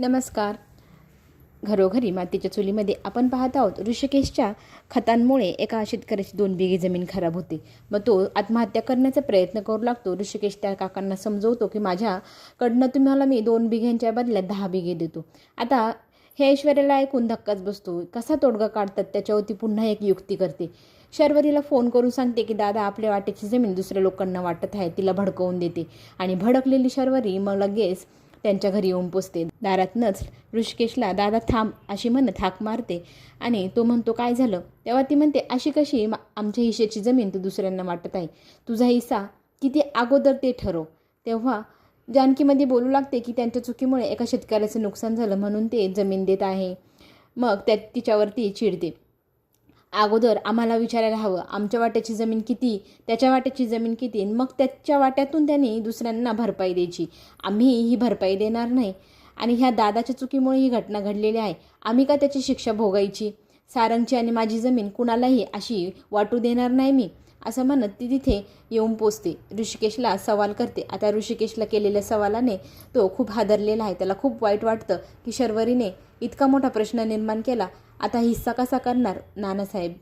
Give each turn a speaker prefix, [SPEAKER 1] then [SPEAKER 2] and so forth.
[SPEAKER 1] नमस्कार. घरोघरी मातीच्या चुलीमध्ये आपण पाहत आहोत ऋषिकेशच्या खतांमुळे एका शेतकऱ्याची दोन बिघे जमीन खराब होते. मग तो आत्महत्या करण्याचा प्रयत्न करू लागतो. ऋषिकेश त्या काकांना समजवतो की माझ्याकडनं तुम्हाला मी दोन बिघ्यांच्या बदल्यात दहा बिघे देतो. आता हे ऐश्वर्याला ऐकून धक्काच बसतो. कसा तोडगा काढतात त्याच्यावरती पुन्हा एक युक्ती करते. शर्वरीला फोन करून सांगते की दादा आपल्या वाटेची जमीन दुसऱ्या लोकांना वाटत आहे तिला भडकवून देते. आणि भडकलेली शर्वरी मग लगेच त्यांच्या घरी येऊन पोचते. दारातनंच ऋषिकेशला दादा थांब अशी म्हणत हाक मारते आणि तो म्हणतो काय झालं? तेव्हा ती म्हणते अशी कशी? मा- आमच्या हिशेची जमीन तू दुसऱ्यांना वाटत आहे. तुझा हिस्सा किती अगोदर ते ठरव. तेव्हा जानकीमध्ये बोलू लागते की त्यांच्या चुकीमुळे एका शेतकऱ्याचं नुकसान झालं म्हणून ते जमीन देत आहे. मग त्या तिच्यावरती चिडते. अगोदर आम्हाला विचारायला हवं आमच्या वाट्याची जमीन किती त्याच्या वाट्याची जमीन किती मग त्याच्या वाट्यातून त्यांनी दुसऱ्यांना भरपाई द्यायची. आम्ही ही भरपाई देणार नाही. आणि ह्या दादाच्या चुकीमुळे ही घटना घडलेली आहे. आम्ही का त्याची शिक्षा भोगायची? सारंगची आणि माझी जमीन कुणालाही अशी वाटू देणार नाही मी. असं म्हणत ती तिथे येऊन पोचते. ऋषिकेशला सवाल करते. आता ऋषिकेशला केलेल्या सवालाने तो खूप हादरलेला आहे. त्याला खूप वाईट वाटतं की शर्वरीने इतका मोठा प्रश्न निर्माण केला. आता हिस्सा कसा करणार? नानासाहेब